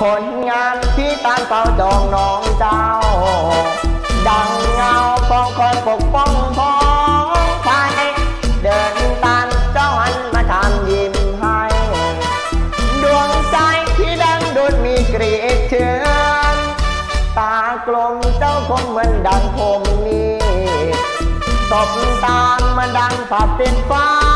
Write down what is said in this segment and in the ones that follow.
ผลงานพี่ตานเฝ้าจองน้องเจ้า ดังเงาของคอยปกป้องพ้องไปเดินตามเจ้าหันมาทำยิ้มให้ ดวงใจที่ดังดุดมีกรีดเชือนตากลมเจ้าคงเหมือนดังคมนี้ตบตามมันดังผับเป็นฟัง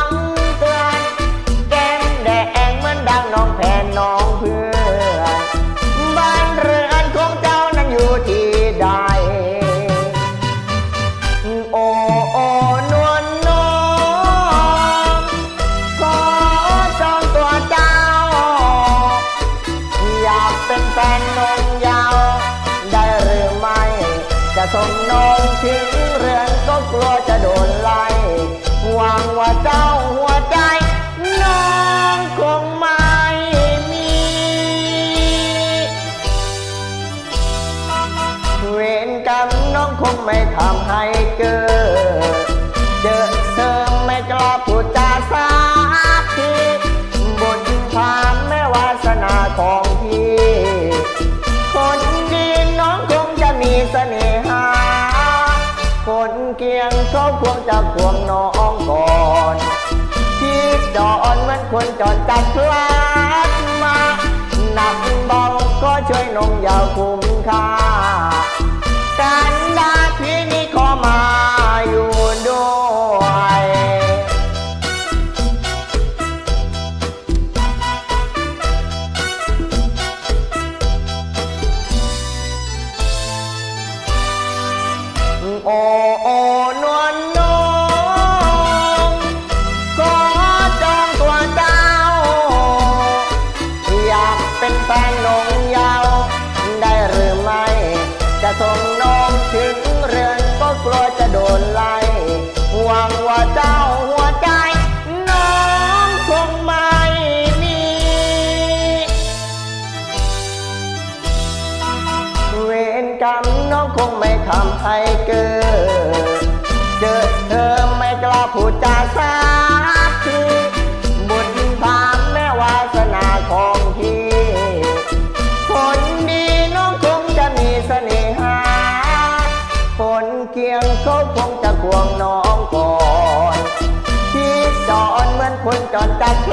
จะส่งน้องถึงเรือนก็กลัวจะโดนไล่หวังว่าเจ้าหัวใจ น้องคงไม่มี เวรกรรมน้องคงไม่ทำให้เกิด จะควงน้องก่อนที่ดอนเหมือนคนจอดจัดพลัดมาหนักเบาก็ช่วยนงยาวคุ้มค่าการดาพี่นี้ขอมาอยู่ด้วยโอ้ ส่งน้องถึงเรือนก็กลัวจะโดนไล่หวังว่าเจ้าหัวใจ น้องคงไม่มี เวรกรรมน้องคงไม่ทำให้เกิด เคียงเขาคงจะควงน้องก่อนที่จอนเหมือนคนจอนจัดพ